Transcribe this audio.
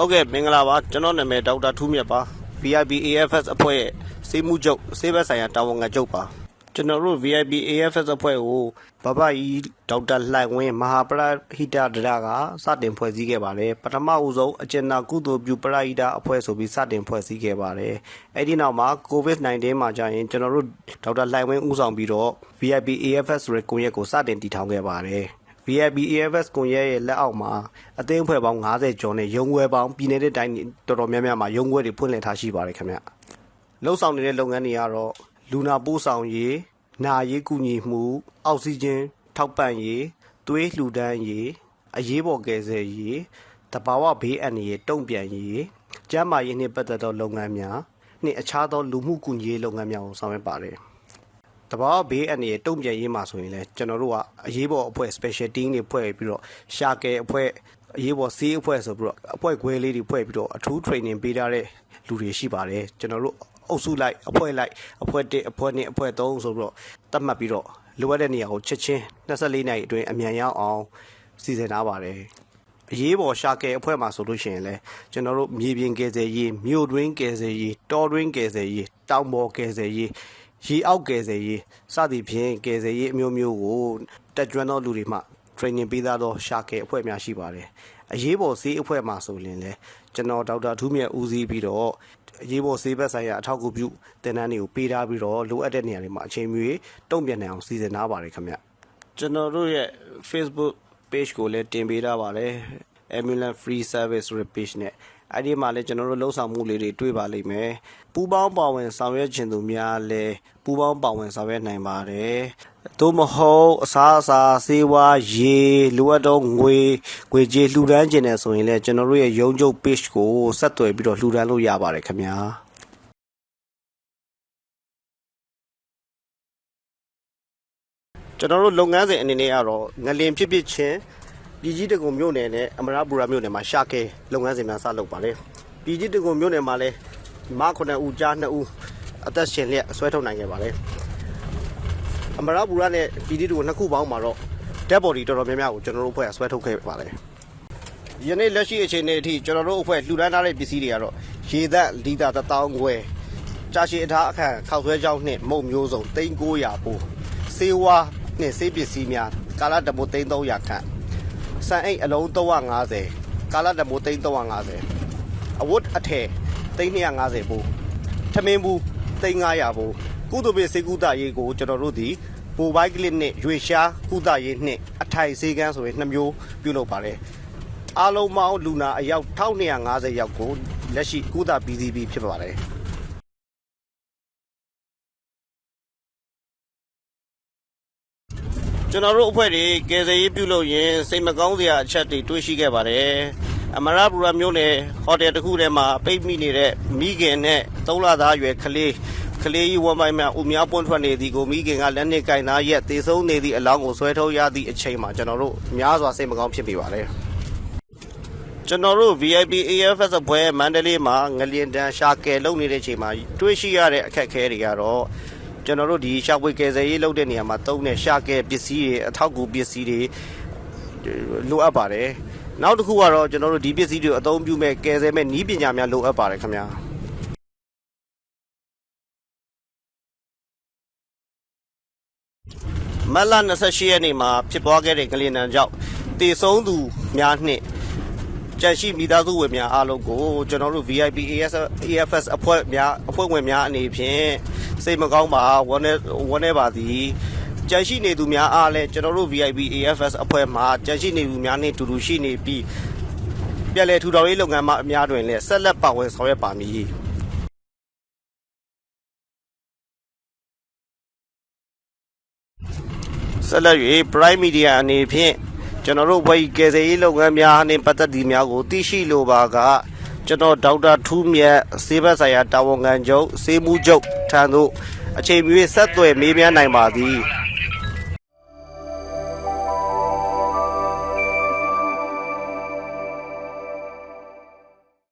ဟုတ်ကဲ့မင်္ဂလာပါကျွန်တော်နာမည်ဒေါက်တာထူးမြတ်ပါ VIP AFS အဖွဲ့ရဲ့စေမှုချုပ်စေဘက်ဆိုင်ရာတာဝန်ခံချုပ်ပါကျွန်တော်တို့ VIP AFS အဖွဲ့ကိုဘဘကြီးဒေါက်တာလှိုင်ဝင်းမဟာပရဟိတဒရကစတင်ဖွဲ့စည်းခဲ့ပါတယ်ပထမဦးဆုံးအကျဉ်းနာကုသိုလ်ပြုပရဟိတအဖွဲ့ဆိုပြီးစတင်ဖွဲ့စည်းခဲ့ပါတယ်အဲ့ဒီနောက်မှာ COVID-19 မှာကြာရင်ကျွန်တော်တို့ဒေါက်တာလှိုင်ဝင်းဦးဆောင်ပြီးတော့ VIP AFS ဆိုတဲ့ကွန်ရက်ကိုစတင်တည်ထောင်ခဲ့ပါတယ် VIP AFS ကွန်ရက်ရဲ့လက်အောက်မှာအသင်းအဖွဲ့ပေါင်း90ကျော်နဲ့ရုံးခွဲပေါင်းပြည်내တဲ့တိုင်းတော်တော်များများမှာရုံးခွဲတွေဖွင့်လှစ်ထားရှိပါတယ်ခင်ဗျ။လှုပ်ဆောင်နေတဲ့လုပ်ငန်းတွေကတော့လူနာပို့ဆောင်ရေး၊နာရေးကူညီမှု၊အောက်ဆီဂျင်ထောက်ပံ့ရေး၊သွေးလှူဒန်းရေး၊အရေးပေါ်ကယ်ဆယ်ရေး၊တဘာဝဘေးအန္တရာယ်တုံ့ပြန်ရေး၊ကျန်းမာရေးနှင့်ပတ်သက်သောလုပ်ငန်းများနှင့်အခြားသောလူမှုကူညီရေးလုပ်ငန်းများကိုဆောင်ရွက်ပါတယ်။ တဘာဝဘေးအန္တရာယ်တုံ့ပြန်ရေးမှာဆိုရင်လည်းကျွန်တော်တို့ကအရေးပေါ်အဖွဲ့ special team တွေဖွဲ့ပြီးတော့ရှာကယ်အဖွဲ့အရေးပေါ်ဆေးအဖွဲ့ဆိုပြီးတော့အဖွဲ့ခွဲလေးတွေဖွဲ့ပြီးတော့အထူး training ပေးထားတဲ့လူတွေရှိပါတယ်ကျွန်တော်တို့အုပ်စုလိုက်အဖွဲ့လိုက်အဖွဲ့1အဖွဲ့2အဖွဲ့3ဆိုပြီးတော့တတ်မှတ်ပြီးတော့လိုအပ်တဲ့နေရာကိုချက်ချင်း24နိုင်အတွင်းအမြန်ရောက်အောင်စီစဉ်ထားပါတယ်အရေးပေါ်ရှာကယ်အဖွဲ့မှာဆိုလို့ရှိရင်လည်းကျွန်တော်တို့မြေပြင်ကယ်ဆယ်ရေးမြို့တွင်းကယ်ဆယ်ရေးတောတွင်းကယ်ဆယ်ရေးတောင်ပေါ်ကယ်ဆယ်ရေး ရေအောက်ကယ်ဆယ်ရေးစသည်ဖြင့်ကယ်ဆယ်ရေးအမျိုးမျိုးကိုတက်ကျွမ်းသောလူတွေမှ training ပေးသားသောရှာကယ်အဖွဲ့များရှိပါတယ်။အရေးပေါ်ဆေးအဖွဲ့မှာဆိုရင်လည်းကျွန်တော်ဒေါက်တာထူးမြတ်ဦးစီးပြီးတော့အရေးပေါ်ဆေးဘက်ဆိုင်ရာအထောက်အကူပြုတင်နန်းတွေကိုပေးထားပြီးတော့လိုအပ်တဲ့နေရာတွေမှာအချိန်မီတုံ့ပြန်နိုင်အောင်စီစဉ်ထားပါတယ်ခင်ဗျ။ကျွန်တော်တို့ရဲ့ Facebook page ကိုလည်းတင်ပေးထားပါတယ်။ Ambulance Free Service ဆိုတဲ့ page နဲ့ အဲ့ဒီမှာလည်းကျွန်တော်တို့လှုပ်ဆောင်မှုလေးတွေတွေ့ပါလိမ့်မယ်ပူပေါင်းပါဝင်ဆောင်ရွက်ခြင်းသူများလည်းပူပေါင်းပါဝင်ဆောင်ရွက်နိုင်ပါတယ်သို့မဟုတ်အစားအစာဆေးဝါးရေလိုအပ်တော့ငွေငွေကြေးလှူဒန်းခြင်းနဲ့ဆိုရင်လည်းကျွန်တော်တို့ရဲ့ရုံးချုပ် page ကိုဆက်သွယ်ပြီးတော့လှူဒန်းလို့ရပါတယ်ခင်ဗျာကျွန်တော်တို့လုပ်ငန်းစဉ်အနေနဲ့ကတော့ငလင်ဖြစ်ဖြစ်ချင်း ပြည်ကြီးတကုံမြို့နယ်နဲ့အမရပူရာမြို့နယ်မှာရှာကဲလုပ်ငန်းစဉ်များစလုပ်ပါတယ်ပြည်ကြီးတကုံမြို့နယ်မှာလည်းမ9ဦးကြား2ဦးအသက်ရှင်လျက်ဆွဲထုတ်နိုင်ခဲ့ပါတယ်အမရပူရာနဲ့ပြည်ကြီးတကုံနှစ်ခုပေါင်းမှာတော့ dead body တော်တော်များများကိုကျွန်တော်တို့အဖွဲ့ကဆွဲထုတ်ခဲ့ပါတယ်ယနေ့လက်ရှိအချိန်နဲ့အထိကျွန်တော်တို့အဖွဲ့လှူဒန်းထားတဲ့ပစ္စည်းတွေကတော့ရေသက်လီတာ1000ခွဲကြာရှည်အထားအခန့်ခောက်ဆွဲကြောင်းနှင့်မုံမျိုးစုံ3900ပို့စေဝါနှင့်စေးပစ္စည်းများကာလတမိုး3300ခန့် စံအိတ်အလုံး350ကာလတမိုး350အဝတ်အထည်350ဘူးထမင်းဘူး350ဘူးကုသိုလ်ပင်စေကုသရေးကိုကျွန်တော်တို့ဒီပိုဘိုက်ကလစ်နဲ့ရွေရှားကုသရေးနှင့်အထိုင်စေကန်းဆိုရင်နှစ်မျိုးပြုလုပ်ပါတယ်အားလုံးပေါင်းလူနာအယောက်1250ယောက်ကိုလက်ရှိကုသပြီးစီးပြီးဖြစ်ပါတယ် ကျွန်တော်တို့အဖွဲ့တွေကယ်ဆယ်ရေးပြုလုပ်ရင်စိတ်မကောင်းစရာအချက်တွေတွေ့ရှိခဲ့ပါတယ်အမရပူရမျိုးနယ်ဟိုတယ်တစ်ခုထဲမှာပိတ်မိနေတဲ့မိခင်နဲ့သုံးလသားအရွယ်ကလေးကလေးကြီးဝမ်းပိုင်းမှာဦးများပွန့်ထွက်နေသည်ကိုမိခင်ကလက်နက်ကင်သားရက်သေဆုံးနေသည့်အလောင်းကိုဆွဲထုတ်ရသည့်အချိန်မှာကျွန်တော်တို့များစွာစိတ်မကောင်းဖြစ်မိပါတယ်ကျွန်တော်တို့ VIP AFS အဖွဲ့မန္တလေးမှာငလျင်တန်းရှာကယ်လုပ်နေတဲ့အချိန်မှာတွေ့ရှိရတဲ့အခက်အခဲတွေကတော့ ကျွန်တော်တို့ဒီရှာဖွေကယ်ဆယ်ရေးလုပ်တဲ့နေရာမှာတုံးတဲ့ရှာကယ်ပစ္စည်းတွေအထောက်အကူပစ္စည်းတွေလိုအပ်ပါတယ်နောက်တစ်ခုကတော့ကျွန်တော်တို့ဒီပစ္စည်းတွေအသုံးပြုမဲ့ကယ်ဆယ်မဲ့နီးပညာများလိုအပ်ပါတယ်ခင်ဗျာမတ်လ28ရက်နေ့မှာဖြစ်ပွားခဲ့တဲ့ကလင်တန်ကြောင့်တေဆုံးသူများနှင့်ကြန့်ရှိမိသားစုဝင်များအားလုံးကိုကျွန်တော်တို့ VIP AS AFS အဖွဲ့များအဖွဲ့ဝင်များအနေဖြင့် စိတ်မကောင်းပါဝန်းနေဝန်းနေပါသည်ကြန့်ရှိနေသူများအားလည်းကျွန်တော်တို့ VIP AFS အဖွဲ့မှကြန့်ရှိနေသူများနှင့်တူတူရှိနေပြီးပြည်လဲထူထောင်ရေးလုပ်ငန်းမှအများတွင်လည်းဆက်လက်ပါဝင်ဆောင်ရွက်ပါမည်ဆက်လက်၍ Prime Media အနေဖြင့်ကျွန်တော်တို့ဝယ်ကယ်ဆယ်ရေးလုပ်ငန်းများနှင့်ပတ်သက်သည့်များကိုသိရှိလိုပါက ကျွန်တော်ဒေါက်တာထူးမြတ်စေဘက်ဆိုင်ရာတာဝန်ခံချုပ်စေမှုချုပ်ထံသို့အချိန်မီဆက်သွယ်မေးမြန်းနိုင်ပါသည်